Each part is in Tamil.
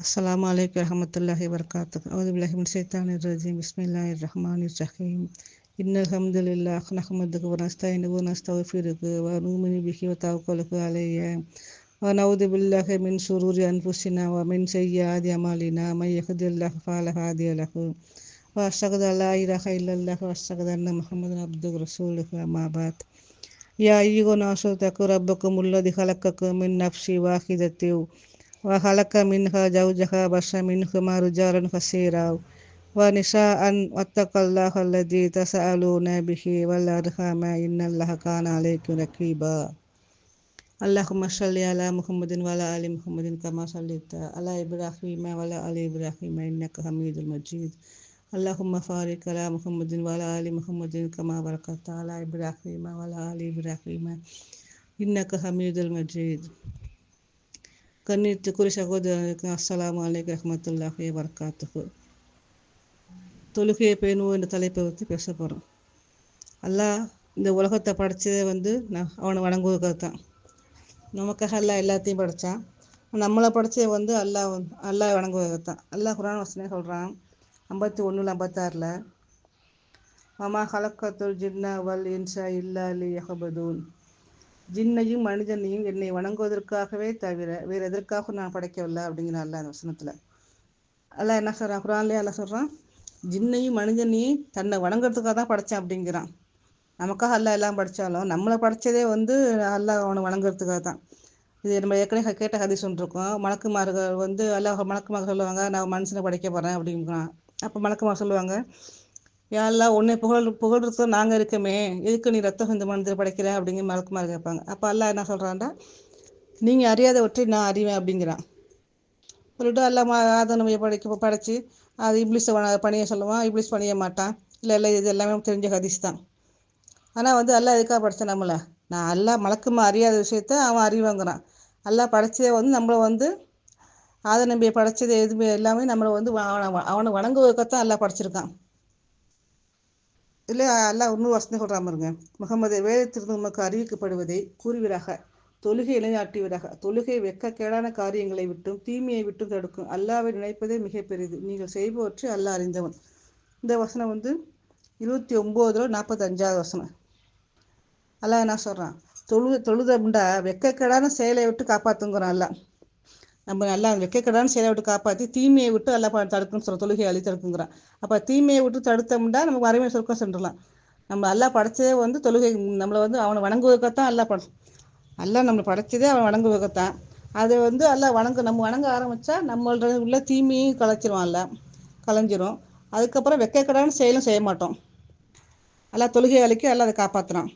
السلام علیکم ورحمۃ اللہ وبرکاتہ الشیطان الرجیم بسم اللہ الرحمن الرحیم ان الحمد للہ نحمد ونستعین ونستغفرک ونؤمن به وتوکل علیہ ونعوذ بالله من شرور انفسنا ومن سیئات اعمالنا من يهد الله فلا هادي له واشهد ان لا اله الا الله واشهد ان محمدا عبده ورسوله اما بعد يا ايها الناس اتقوا ربكم الذي خلقكم من نفس واحده وخلق منها زوجها بس منهما رجالا كثيرا ونساء واتقوا الله الذي تسألون به والأرحام إن الله كان عليكم رقيبا. اللهم صل على محمد وعلى آل محمد كما صليت على إبراهيم وعلى آل إبراهيم إنك حميد مجيد. اللهم بارك على محمد وعلى آل محمد كما باركت على إبراهيم وعلى آل إبراهيم إنك حميد مجيد. கண்ணியத்துக்குரிய சகோதரர்களுக்கு அஸ்ஸலாமு அலைக்கும் ரஹமத்துல்லாஹி வரகாத்துஹு தொழுகையை பேணுவோம் என்ற தலைப்பை பற்றி பேச போகிறோம் அல்லாஹ் இந்த உலகத்தை படைச்சதே வந்து நான் அவனை வணங்குவதற்காக தான் நமக்காக அல்லாஹ் எல்லாத்தையும் படைத்தான் நம்மளை படைச்சது வந்து அல்லாஹ் அல்லாஹ் வணங்குவதற்காக தான் அல்லாஹ் குரான் வசனே சொல்கிறான் ஐம்பத்தி ஒன்றில் ஐம்பத்தாறில் மமா ஹலக்கத்துல் ஜின்னா வல் இன்சா இல்லா அலி யஹபதூன் ஜின்னையும் மனிதனையும் என்னை வணங்குவதற்காகவே தவிர வேறு எதற்காக நான் படைக்கவில்லை அப்படிங்கிற அல்ல அந்த வசனத்தில். அல்ல என்ன சொல்கிறான் குரான்லேயே அல்ல சொல்கிறான் ஜின்னையும் மனிதனையும் தன்னை வணங்குறதுக்காக தான் படைச்சேன் அப்படிங்கிறான். நமக்காக அல்ல எல்லாம் படித்தாலும் நம்மளை படைச்சதே வந்து அல்ல அவனை வணங்குறதுக்காக தான். இது நம்ம ஏற்கனவே கேட்ட கதை சொல்லிருக்கோம் மலக்குமார்கள் வந்து அல்ல மலக்குமார்கள் சொல்லுவாங்க நான் மனுஷனை படைக்க போகிறேன் அப்படிங்கிறான். அப்போ மலக்குமார் சொல்லுவாங்க யாரெல்லாம் உன்னை புகழ் புகழ்றது நாங்கள் இருக்கமே. எதுக்கு நீ ரத்தம் இந்த மனதில் படைக்கிற? அப்படிங்கிற மலக்குமார் கேட்பாங்க. அப்போ அல்லா என்ன சொல்கிறான்டா நீங்கள் அறியாத ஒற்றை நான் அறிவேன் அப்படிங்கிறான். சொல்லிட்டு எல்லாம் ஆதனமையை படைக்க படைச்சி அது இப்ளிஸ் பணிய சொல்லுவான். இப்ளிஸ் பணிய மாட்டான். இல்லை இல்லை இது எல்லாமே தெரிஞ்ச ஹதீஸ் தான். ஆனால் வந்து அல்லா எதுக்காக படைத்தேன் நம்மளை? நான் எல்லாம் மலக்குமா அறியாத விஷயத்த அவன் அறிவாங்கிறான். எல்லாம் படைச்சதே வந்து நம்மளை வந்து ஆதநம்பியை படைச்சது எதுவுமே எல்லாமே நம்மளை வந்து அவனை அவனை வணங்குவதற்கத்தான் எல்லாம் படைச்சிருக்கான். இல்லை அல்லாஹ் இன்னொரு வசனம் சொல்கிறாம பாருங்க. முகமது வேதத்திலிருந்து உமக்கு அறிவிக்கப்படுவதை கூறுவீராக. தொழுகை இளைஞாட்டுவீராக தொழுகை வெக்க கேடான காரியங்களை விட்டும் தீமையை விட்டும் தடுக்கும். அல்லாவை நினைப்பதே மிக பெரிது. நீங்கள் செய்பவற்றை அல்லாஹ் அறிந்தவன். இந்த வசனம் வந்து இருபத்தி ஒம்போதில் நாற்பத்தஞ்சாவது வசனம். அல்லா என்ன சொல்கிறான் தொழு தொழுதம்டா வெக்கக்கேடான செயலை விட்டு காப்பாற்றுங்கிறான் அல்லா நம்ம நல்லா வெக்கக்கடான செயலை விட்டு காப்பாற்றி தீமையை விட்டு எல்லாம் தடுக்கணும்னு சொல்ல தொழுகை அழி தடுக்குங்கிறான். அப்போ தீமையை விட்டு தடுத்தோம்னா நமக்கு வறுமை சொர்க்கம் சென்றுலாம். நம்ம எல்லாம் படைச்சதே வந்து தொழுகை நம்மளை வந்து அவனை வணங்குவதற்காகத்தான் எல்லாம் பட எல்லாம் நம்மளை படைச்சதே அவன் வணங்குவதற்காகத்தான் அதை வந்து எல்லாம் வணங்க நம்ம வணங்க ஆரம்பித்தா நம்மளோட உள்ள தீமையும் கலைச்சிரும் அல்ல கலைஞ்சிரும் அதுக்கப்புறம் வெக்கக்கடான செயலும் செய்ய மாட்டோம். எல்லாம் தொழுகை அழிக்க எல்லாம் அதை காப்பாற்றுறான்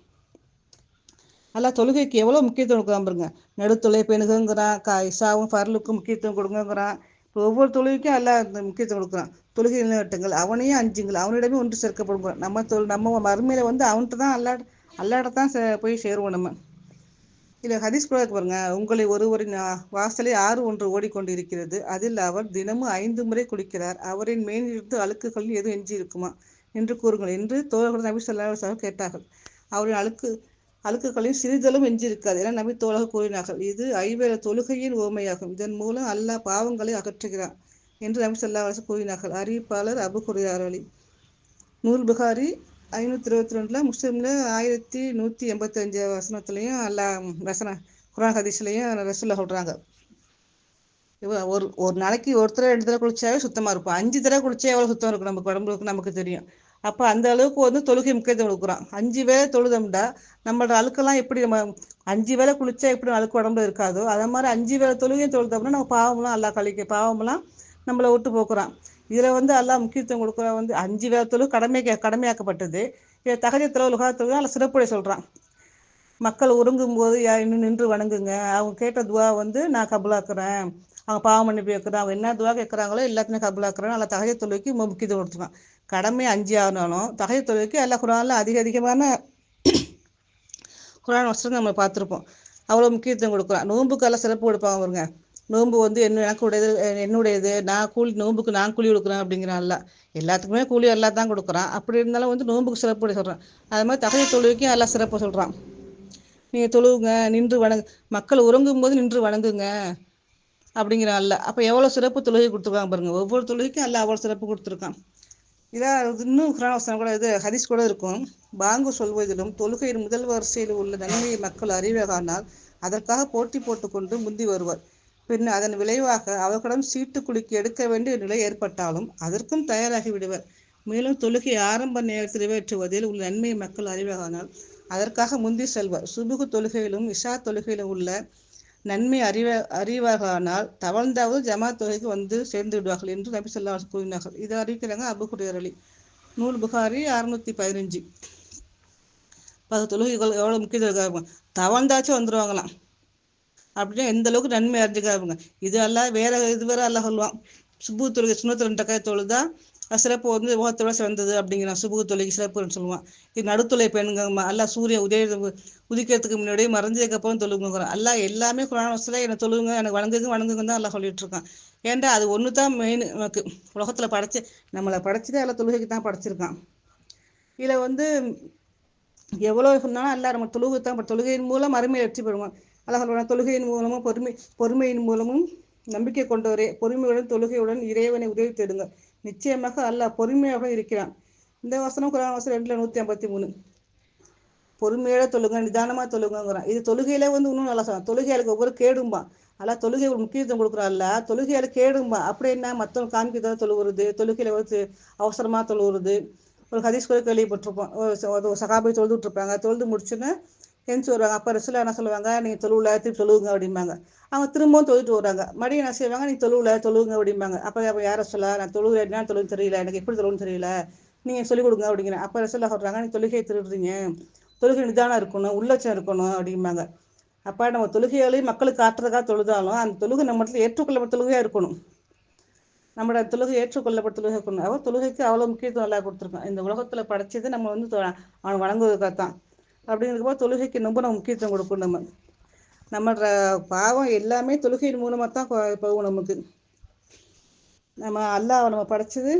அல்லா தொழுகைக்கு எவ்வளோ முக்கியத்துவம் கொடுக்குறான் பாருங்க. நடுத்தொலை பெணுகுங்கிறான் கா இசாவும் ஃபர்லுக்கும் முக்கியத்துவம் கொடுங்கங்கிறான். இப்போ ஒவ்வொரு தொழுகைக்கும் எல்லா முக்கியத்துவம் கொடுக்குறான். தொழுகை நிலவட்டங்கள் அவனையும் அஞ்சுங்கள் அவனிடமே ஒன்று சேர்க்கப்படுங்க நம்ம தொல் நம்ம மறுமையில் வந்து அவன்கிட்ட தான் அல்லா அல்லாட்ட தான் போய் சேருவோம் நம்ம. இல்லை ஹதீஸ் கூட பாருங்க. உங்களை ஒருவரின் வாசலை ஆறு ஒன்று ஓடிக்கொண்டு இருக்கிறது அதில் அவர் தினமும் ஐந்து முறை குளிக்கிறார். அவரின் மேலிருந்து அழுக்குகள் எதுவும் எஞ்சி இருக்குமா என்று கூறுங்கள் என்று தோழர்கள் நபி சொல்லா கேட்டார்கள். அவரின் அழுக்கு அழுக்குகளையும் சிறிதளவும் எஞ்சியிருக்காது என நபி தோழக கூறினார்கள். இது ஐவேல தொழுகையின் ஓமையாகும் இதன் மூலம் அல்லாஹ் பாவங்களை அகற்றுகிறான் என்று நபி சொல்லா அரசு கூறினார்கள். அறிவிப்பாளர் அபு குரியார் அலி. நூல் புகாரி ஐநூற்றி இருபத்தி ரெண்டில் முஸ்லீமில் ஆயிரத்தி நூற்றி எண்பத்தஞ்சு வசனத்துலேயும் அல்லா வசன குரான் ஹதீஸ்லேயும் ரசூல்லா சொல்கிறாங்க ஒரு ஒரு நாளைக்கு ஒரு தடவை ரெண்டு தடவை குளிச்சாவே சுத்தமாக இருக்கும். அஞ்சு தடவை குளிச்சா எவ்வளோ சுத்தம் இருக்கும்? நமக்கு உடம்புக்கு நமக்கு தெரியும். அப்போ அந்த அளவுக்கு வந்து தொழுகை முக்கியத்துவம் கொடுக்குறோம் அஞ்சு வேலை தொழுதம்டா நம்மளோட அழுக்கெல்லாம் எப்படி நம்ம அஞ்சு வேலை குளிச்சா எப்படி அழுக்கு உடம்புல இருக்காதோ அதே மாதிரி அஞ்சு வேலை தொழுகையும் தொழுதோம்னா நம்ம பாவம்லாம் அல்லா கழிக்க பாவம்லாம் நம்மளை விட்டு போக்குறான். இதில் வந்து எல்லாம் முக்கியத்துவம் கொடுக்குற வந்து அஞ்சு வேலை தொழு கடமை கடமையாக்கப்பட்டது. இதை தகஜ தொழில் உலக தொழில் அதில் சிறப்புடைய சொல்கிறான் மக்கள் உறங்கும் போது இன்னும் நின்று வணங்குங்க. அவங்க கேட்ட துவா வந்து நான் கபலாக்குறேன். அவங்க பாவம் அனுப்பி வைக்கிறேன் அவங்க என்ன துவா கேட்குறாங்களோ எல்லாத்தையும் கபலாக்குறேன் நல்லா தகஜ தொழுகைக்கு முக்கியத்துவம் கொடுத்துருக்கான். கடமை அஞ்சு ஆனாலும் தகைய தொழுகைக்கு எல்லா குரானில் அதிக அதிகமான குரான் வசனம் நம்ம பார்த்துருப்போம். அவ்வளோ முக்கியத்துவம் கொடுக்குறோம் நோன்புக்கெல்லாம் சிறப்பு கொடுப்பாங்க வருங்க நோன்பு வந்து என்ன எனக்கு உடையது என்னுடையது நான் கூலி நோன்புக்கு நான் கூலி கொடுக்குறேன் அப்படிங்கிறான்ல எல்லாத்துக்குமே கூலி எல்லாம் தான் கொடுக்குறான். அப்படி இருந்தாலும் வந்து நோன்புக்கு சிறப்பு சொல்கிறான் அது மாதிரி தகை தொழுகைக்கும் எல்லாம் சிறப்பு சொல்கிறான் நீங்கள் தொழுவுங்க நின்று வணங்கு மக்கள் உறங்கும் போது நின்று வணங்குங்க அப்படிங்கிறான்ல அப்போ எவ்வளோ சிறப்பு தொழுகை கொடுத்துருக்காங்க பாருங்க. ஒவ்வொரு தொழுகைக்கும் எல்லாம் அவ்வளோ சிறப்பு கொடுத்துருக்கான். இதான் இன்னும் குரான் கூட இது ஹரிஸ் கூட இருக்கும். பாங்கு சொல்வதிலும் தொழுகையின் முதல் வரிசையில் உள்ள நன்மையை மக்கள் அறிவகானால் அதற்காக போட்டி போட்டுக்கொண்டு முந்தி வருவர். பின் அதன் விளைவாக அவர்களிடம் சீட்டு குலுக்கி எடுக்க வேண்டிய நிலை ஏற்பட்டாலும் அதற்கும் தயாராகி விடுவர். மேலும் தொழுகை ஆரம்ப நேரத்தில் நிறைவேற்றுவதில் உள்ள நன்மையை மக்கள் அறிவகானால் அதற்காக முந்தி செல்வர். சுபுகு தொழுகையிலும் இஷா தொழுகையிலும் உள்ள நன்மை அறிவ அறிவார்களானால் தவழ்ந்தாவது ஜமாத் தொகைக்கு வந்து சேர்ந்து விடுவார்கள் என்று நபி சொல்லா கூறினார்கள். இதை அறிவிக்கிறாங்க அபு குரேர் அலி. நூல் புகாரி அறுநூத்தி பதினஞ்சு. பல தொழுகைகள் எவ்வளோ முக்கியத்துவம் தவழ்ந்தாச்சும் வந்துடுவாங்களாம் அப்படின்னா எந்த அளவுக்கு நன்மை அறிஞ்சுக்காருங்க இது அல்ல வேற இது வேற அல்ல சொல்லுவான். சுபு தொழுகை சுண்ணத்து ரெண்டு தொழுதான் தொழுதா சிறப்பு வந்து ஓகத்தோட சிறந்தது அப்படிங்கிறான். சுபு தொழுகை சிறப்புன்னு சொல்லுவான். இது நடுத்துளை பெண்ணுங்க அல்ல சூரியன் உதய உதிக்கிறதுக்கு முன்னாடி மறைஞ்சதுக்கு அப்புறம் தொழுகுங்கிறான். அல்ல எல்லாமே குரான வசதியில் என்னை தொழுங்க எனக்கு வணங்குங்க வணங்குங்க தான் எல்லாம் சொல்லிட்டு இருக்கான். ஏன்டா அது ஒன்று தான் மெயின் நமக்கு உலகத்தில் படைச்சு நம்மளை படைச்சதே எல்லாம் தொழுகைக்கு தான் படைச்சிருக்கான். இதில் வந்து எவ்வளோ சொன்னாலும் அல்ல நம்ம தொழுகை தான் தொழுகையின் மூலம் அருமையை வெற்றி பெறுவோம் அல்லாஹ் சொல்றான் தொழுகையின் மூலமும் பொறுமை பொறுமையின் மூலமும் நம்பிக்கை கொண்டவரே பொறுமையுடன் தொழுகையுடன் இறைவனை உதவி தேடுங்க. நிச்சயமாக அல்லாஹ் பொறுமையாக இருக்கிறான். இந்த வசனம் குரான் வசனம் ரெண்டுல நூத்தி ஐம்பத்தி மூணு. பொறுமையோட தொழுங்க நிதானமா தொழுங்கிறான் இது தொழுகையில வந்து இன்னும் நல்லா சொல்லலாம் தொழுகையாளுக்கு ஒவ்வொரு கேடும்பா. அல்ல தொழுகை ஒரு முக்கியத்துவம் கொடுக்குறான்ல தொழுகையால கேடும்பா. அப்படி என்ன? மற்றவங்க காமிக்கிறதா தொழுவுறது தொழுகையில வந்து அவசரமா தொழுவுறது. ஒரு ஹதீஸ் கூட கேள்விப்பட்டிருப்போம். ஒரு சகாபை தொழுதுட்டு இருப்பாங்க. தொழுது முடிச்சுன்னு எந்திரிச்சு வருவாங்க அப்போ ரசில் என்ன சொல்லுவாங்க? நீங்கள் தொழுவில் திருப்பி தொழுவுங்க அப்படிம்பாங்க. அவங்க திரும்பவும் தொழுட்டு வராங்க மறுபடியும் என்ன செய்வாங்க? நீ தொழுவில் தொழுவுங்க அப்படிம்பாங்க. அப்போ அப்போ யாரை சொல்ல நான் தொழுவு என்ன தொழுவு தெரியல. எனக்கு எப்படி தொழுவுன்னு தெரியல? நீங்கள் சொல்லிக் கொடுங்க அப்படிங்கிறேன் அப்போ ரசில் சொல்கிறாங்க நீ தொழுகையை திருடுறீங்க. தொழுகை நிதானம் இருக்கணும். உள்ளச்சம் இருக்கணும். அப்படிம்பாங்க. அப்போ நம்ம தொழுகையாலையும் மக்களுக்கு காட்டுறதுக்காக தொழுதாலும் அந்த தொழுகை நம்ம இடத்துல ஏற்றுக்கொள்ளப்பட்ட தொழுகையாக இருக்கணும். நம்மளோட தொழுகை ஏற்றுக்கொள்ளப்பட்ட தொழுகை இருக்கணும். அவள் தொழுகைக்கு அவ்வளோ முக்கியத்துவம் நல்லா கொடுத்துருக்கோம். இந்த உலகத்தில் படைச்சது நம்ம வந்து அவன் வணங்குவதற்காக தான் அப்படிங்கிறப்போ தொழுகைக்கு ரொம்ப நம்ம முக்கியத்துவம் கொடுக்கணும் நம்ம. நம்மளோட பாவம் எல்லாமே தொழுகையின் மூலமாக தான் போகும் நமக்கு. நம்ம அல்லாஹ் நம்ம படைச்சது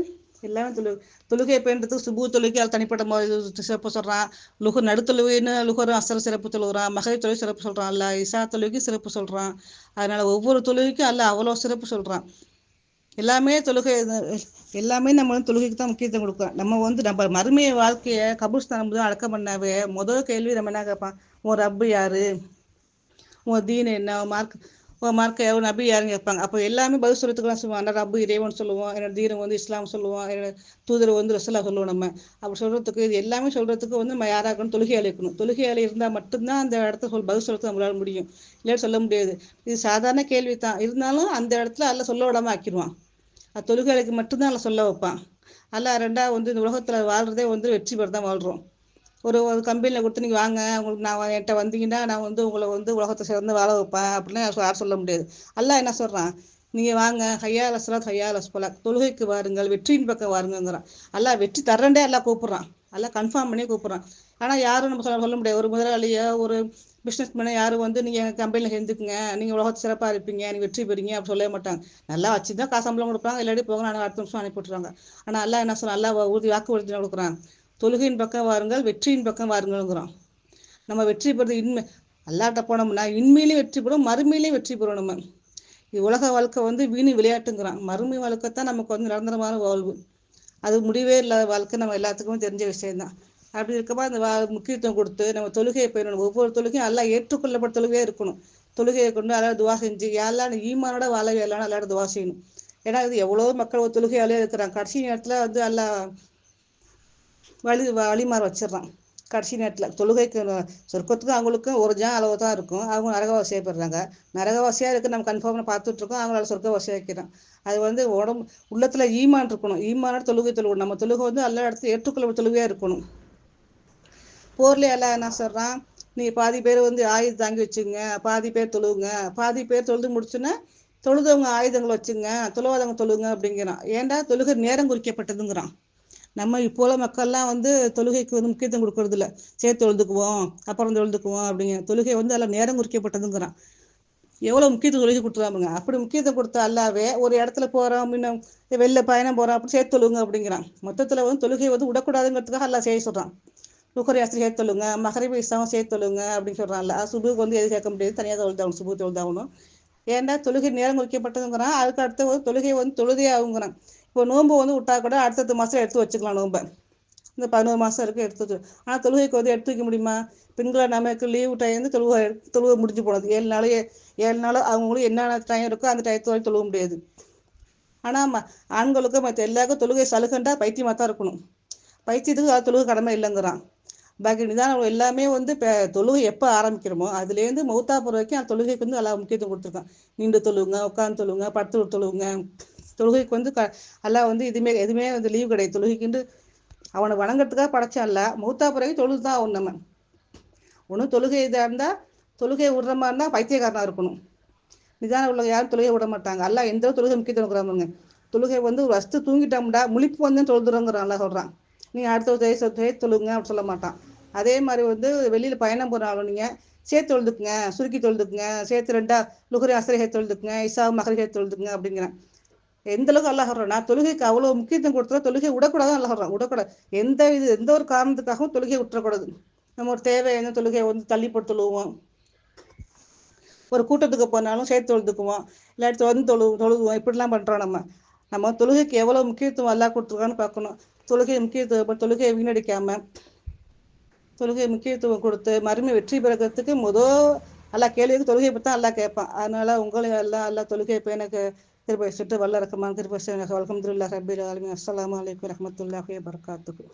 எல்லாமே தொழு தொழுகை பேன்றதுக்கு சுபு தொழுகை தனிப்பட்ட மாதிரி சிறப்பு சொல்கிறான் லுகு நடுத்தொழுகைன்னு லுகரும் அசல் சிறப்பு தொழுகிறான் மகை தொழில் சிறப்பு சொல்கிறான் அல்ல இசா தொழுகைக்கும் சிறப்பு சொல்கிறான் அதனால் ஒவ்வொரு தொழுகைக்கும் அல்ல அவ்வளோ சிறப்பு சொல்கிறான் எல்லாமே தொழுகை எல்லாமே நம்ம வந்து தொழுகைக்கு தான் முக்கியத்துவம் கொடுக்குறோம் நம்ம வந்து நம்ம மறுமைய வாழ்க்கையை கபூர்ஸ்தானம் தான் அடக்கம் பண்ணாவே முதல் கேள்வி நம்ம என்ன கேட்பான்? உன் ரப்பு யாரு? உன் தீன் என்ன? மார்க் மார்க்க எவ்வளோ நபி யாருன்னு கேட்பாங்க. அப்போ எல்லாமே பதில் சொல்றதுக்குலாம் தான் சொல்லுவாங்க. ரப்பு இறைவன் சொல்லுவோம். என்னோட தீரம் வந்து இஸ்லாம் சொல்லுவோம் என்னோட தூதர் வந்து ரசலா சொல்லுவோம் நம்ம. அப்படி சொல்றதுக்கு இது எல்லாமே சொல்றதுக்கு வந்து நம்ம யாராக இருக்கணும் தொழுகையாளி இருக்கணும் தொழுகையாளி இருந்தால் மட்டும்தான் அந்த இடத்த சொல் பதில் சொல்றது நம்மளால முடியும். இல்லைன்னு சொல்ல முடியாது. இது சாதாரண கேள்வி தான். இருந்தாலும் அந்த இடத்துல அல்ல சொல்ல விடாம ஆக்கிடுவான் அது தொழுகையாளிக்கு மட்டும்தான் அல்ல சொல்ல வைப்பான். அல்ல ரெண்டா வந்து இந்த உலகத்தில் வாழ்றதே வந்து வெற்றி பெற தான் வாழ்கிறோம் ஒரு ஒரு கம்பெனியில் கொடுத்து நீங்கள் வாங்க உங்களுக்கு நான் என்கிட்ட வந்தீங்கன்னா நான் வந்து உங்களை வந்து உலகத்தை சேர்ந்து வாழ வைப்பேன் அப்படின்னு யார் சொல்ல முடியாது. அல்ல என்ன சொல்கிறான் நீங்கள் வாங்க ஹையால் அஸ்லாத் போல. தொழுகைக்கு வாருங்கள் வெற்றியின் பக்கம் வாருங்கிறான் அல்ல வெற்றி தர்றண்டே எல்லாம் கூப்பிட்றான். எல்லாம் கன்ஃபார்ம் பண்ணி கூப்பிட்றான். ஆனால் யாரும் நம்ம சொல்ல சொல்ல முடியாது. ஒரு முதலாளியோ ஒரு பிஸ்னஸ் மேனோ யாரும் வந்து நீங்கள் எங்கள் கம்பெனியில் சேர்ந்துக்குங்க. நீங்கள் உலகத்தை சிறப்பாக இருப்பீங்க. நீங்கள் வெற்றி பெறீங்க அப்படி சொல்லவே மாட்டாங்க. நல்லா வச்சு தான் காசு சம்பளம் கொடுப்பாங்க. இல்லாட்டி போங்க நான் அடுத்த நிமிஷம் அனுப்பிவிட்றாங்க ஆனால் எல்லாம் என்ன சொல்ல நல்லா உறுதி வாக்கு உறுதி கொடுக்குறாங்க தொழுகையின் பக்கம் வாருங்கள் வெற்றியின் பக்கம் வாருங்கள்ங்கிறோம் நம்ம வெற்றி பெறது இன்மை அல்லாட்ட போனோம்னா இன்மையிலையும் வெற்றி பெறும் மறுமையிலையும் வெற்றி பெறும் நம்ம. இது உலக வாழ்க்கை வந்து வீணு விளையாட்டுங்கிறான். மறுமை வாழ்க்கை தான் நமக்கு வந்து நிரந்தரமான வாழ்வு. அது முடிவே இல்லாத வாழ்க்கை நம்ம எல்லாத்துக்குமே தெரிஞ்ச விஷயம்தான். அப்படி இருக்கப்போ அந்த வா முக்கியத்துவம் கொடுத்து நம்ம தொழுகையை பெறணும். ஒவ்வொரு தொழுகையும் எல்லாம் ஏற்றுக்கொள்ளப்பட்ட தொழுகையாக இருக்கணும். தொழுகையை கொண்டு எல்லாரும் துவா செஞ்சு எல்லாம் ஈமானோட வாழ எல்லாம் எல்லாரும் துவா செய்யணும். ஏன்னா இது எவ்வளோ மக்கள் ஒரு தொழுகையாலே இருக்கிறாங்க. கடைசி நேரத்தில் வந்து எல்லாம் வழி வழிமாற வச்சிடறான் கடைசி நேரத்தில் தொழுகைக்கு சொர்க்கத்துக்கும் அவங்களுக்கும் ஒரு ஜான் அளவு தான் இருக்கும். அவங்க நரகவாசியாக போயிடுறாங்க. நரகவாசியாக இருக்குது நம்ம கன்ஃபார்மாக பார்த்துட்ருக்கோம் அவங்களால சொர்க்கவாசியாக வைக்கிறோம் அது வந்து உடம்பு உள்ளத்தில் ஈமான் இருக்கணும். ஈமானோட தொழுகை தொழுகணும். நம்ம தொழுகை வந்து எல்லா இடத்துல ஏற்றுக்கொள்ள தொழுகையாக இருக்கணும். போர்ல எல்லாம் என்ன சொல்கிறான் நீ பாதி பேர் வந்து ஆயுதம் தாங்கி வச்சுங்க பாதி பேர் தொழுவுங்க. பாதி பேர் தொழுது முடிச்சுன்னா தொழுதவங்க ஆயுதங்களை வச்சுங்க தொழுவாதவங்க தொழுங்க அப்படிங்கிறான். ஏன்டா? தொழுகை நேரம் குறிக்கப்பட்டதுங்கிறான். நம்ம இப்போல மக்கள்லாம் வந்து தொழுகைக்கு வந்து முக்கியத்துவம் கொடுக்கறது இல்லை சேர்த்து தொழுதுக்குவோம் அப்புறம் தொழுதுக்குவோம் அப்படிங்க. தொழுகை வந்து அதில் நேரம் குறிக்கப்பட்டதுங்கிறான். எவ்வளோ முக்கியத்துவம் தொழுகை கொடுத்துறாங்க அப்படி முக்கியத்துவம் கொடுத்த அல்லாவே ஒரு இடத்துல போகிறோம் இன்னும் வெளில பயணம் போகிறோம் அப்படி சேர்த்து தொழுங்க அப்படிங்கிறான். மொத்தத்தில் வந்து தொழுகை வந்து விடக்கூடாதுங்கிறதுக்காக அல்லா செய்ய சொல்கிறான் லுக்கரி சேர்த்து தொழுங்க மகரிபி இஸ்லாமும் சேர்த்து தொழுங்க அப்படின்னு சொல்கிறான்ல சுபுக்கு வந்து எது கேட்க முடியாது தனியாக தொழுதாகணும் சுபு தொழுதாகணும். ஏன்டா தொழுகை நேரம் குறிக்கப்பட்டதுங்கிறான் அதுக்கு அடுத்து ஒரு தொழுகை வந்து தொழுதே ஆகுங்கிறான் இப்போ நோன்பு வந்து விட்டா கூட அடுத்தடுத்த மாதம் எடுத்து வச்சுக்கலாம் நோன்பை இந்த பதினோரு மாதம் இருக்குது எடுத்து வச்சு ஆனால் தொழுகைக்கு வந்து எடுத்து வைக்க முடியுமா? பெண்களை நமக்கு லீவு டைம் வந்து தொழுகை தொழுகை முடிஞ்சு போனது. ஏழு நாள் ஏழு நாள் அவங்களுக்கு என்னென்ன டைம் இருக்கோ அந்த டயத்து வரை தொழுவ முடியாது. ஆனால் ம ஆண்களுக்கு மற்ற எல்லாருக்கும் தொழுகை சலுகண்டா பைத்தியமாக தான் இருக்கணும். பைத்தியத்துக்கு அது தொழுகை கடமை இல்லைங்கிறான். பாக்கி நிதானம் எல்லாமே வந்து இப்போ தொழுகை எப்போ ஆரம்பிக்கிறோமோ அதுலேருந்து மௌத்தா போகிற வரைக்கும் அந்த தொழுகைக்கு வந்து எல்லாம் முக்கியத்துவம் கொடுத்துருக்கான். நின்று தொழுவுங்க உட்காந்து தொழுவுங்க படுத்து தொழுவுங்க தொழுகைக்கு வந்து க எல்லாம் வந்து இதுமே எதுவுமே வந்து லீவு கிடையாது. தொழுகைக்குண்டு அவனை வணங்குறதுக்காக படைச்சான்ல மூத்தா பிறகு தொழுது தான் ஆகணும் நம்ம. ஒன்றும் தொழுகை இதாக இருந்தால் தொழுகை விடுற மாதிரி இருந்தால் பைத்தியக்காரனாக இருக்கணும். நிதானம் உள்ள யாரும் தொழுகை விட மாட்டாங்க. அல்ல எந்த தொழுகை முக்கியத்துவம் இருக்கிறாங்க தொழுகை வந்து ஒரு ஃபஸ்ட்டு தூங்கிட்டோம்டா முழிப்பு வந்து தொழுதுறோங்கிறான் நல்லா சொல்கிறான் நீங்கள் அடுத்த தேச சேர்த்து தொழுங்க அப்படின்னு சொல்ல மாட்டான். அதே மாதிரி வந்து வெளியில் பயணம் போகிறாலும் நீங்கள் சேர்த்து தொழுதுக்குங்க சுருக்கி தொழுதுக்குங்க சேர்த்து ரெண்டா லுகரி அசரை சேர்த்து தொழுதுக்குங்க இசா மகரி சேர்த்து தொழுதுக்குங்க அப்படிங்கிறேன். எந்த அளவுக்கு அல்ல நான் தொழுகைக்கு அவ்வளோ முக்கியத்துவம் கொடுத்தா தொழுகை விடக்கூடாது அல்ல சொல்கிறேன் விடக்கூடாது. எந்த இது எந்த ஒரு காரணத்துக்காகவும் தொழுகை விட்டுறக்கூடாது. நம்ம ஒரு தேவையான தொழுகையை வந்து தள்ளி போட்டு தொழுவோம் ஒரு கூட்டத்துக்கு போனாலும் சேர்த்து தொழுதுக்குவோம். இல்லாட்டி வந்து தொழு தொழுதுவோம் இப்படிலாம் பண்ணுறோம் நம்ம. நம்ம தொழுகைக்கு எவ்வளோ முக்கியத்துவம் எல்லாம் கொடுத்துருக்கான்னு பார்க்கணும். தொழுகை முக்கியத்துவம் தொழுகையை வீணடிக்காம தொழுகை முக்கியத்துவம் கொடுத்து மறுமை வெற்றி பெறக்கிறதுக்கு முதல் எல்லா கேள்விக்கு தொழுகையை பற்றி தான் எல்லாம் கேட்பான். அதனால உங்களையும் எல்லாம் எல்லா தொழுகை இப்போ எனக்கு திருப்பி சுட்டு வல்ல ரக்கமான திருப்பி அலமதுல்லா ரபீல் ஆலமி அஸ்லாம் வலைக்கம் வரமத்துல்லாஹி வரகாத்துக்கு